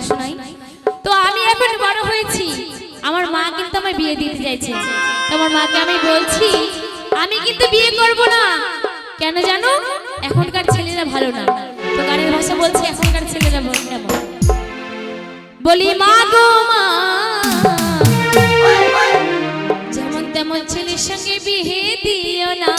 একটা শোনাই তো আমি এখন বড় হয়েছি। আমার মা কিন্তু আমায় বিয়ে দিতে চাইছে। আমার মাকে আমি বলছি, আমি কিন্তু বিয়ে করব না। কেন জানো? এখনকার ছেলেরা ভালো না। তো গানের ভাষা বলছি, এখনকার ছেলেরা ভালো কেমন বলি, মা গো মা, যেমন তেমন ছেলের সঙ্গে বিয়ে দিও না।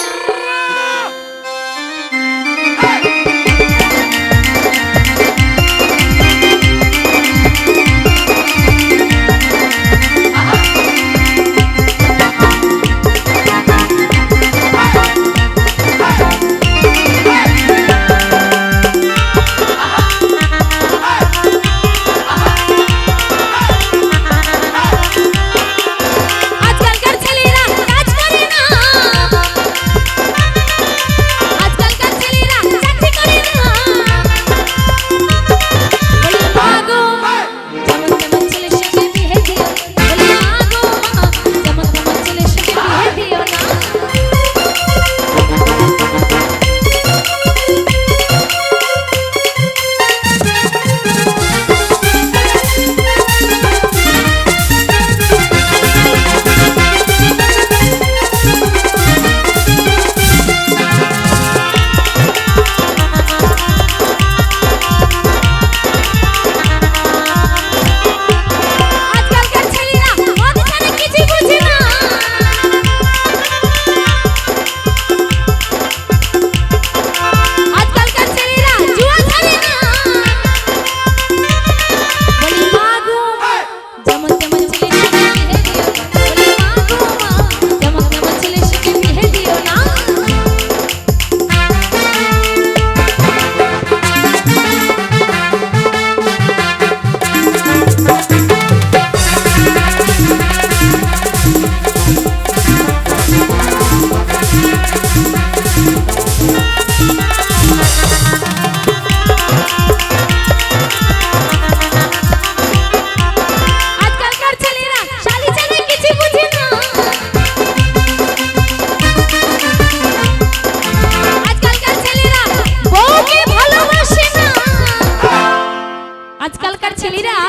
ছেলেরা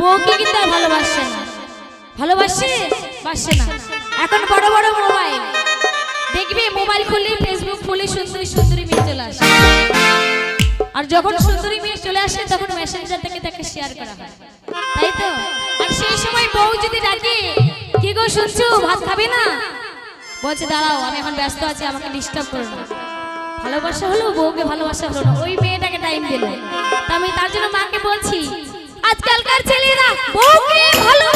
বউকে কিন্তু ভালোবাসে না। ভালোবাসে, বাসে না। এখন বড় বড় মোবাইল। দেখবে মোবাইল খুললে ফেসবুক খুলে সুন্দরী সুন্দরী মেয়ে চলে আসে। আর যখন সুন্দরী মেয়ে চলে আসে, তখন মেসেঞ্জার থেকে তাকে শেয়ার করা হয়। তাই তো? আর সেই সময় বউ যদি ডাকে, কি গো শুনছো? ভাত খাবে না? বলছে, দাঁড়াও, আমি এখন ব্যস্ত আছি, আমাকে ডিস্টার্ব করো না। ভালোবাসা হলো বউকে ভালোবাসা হলো না। ওই মেয়েটাকে টাইম দিল। তা আমি তার জন্য বলছি আজকালকার ছেলেরা বউকে ভালো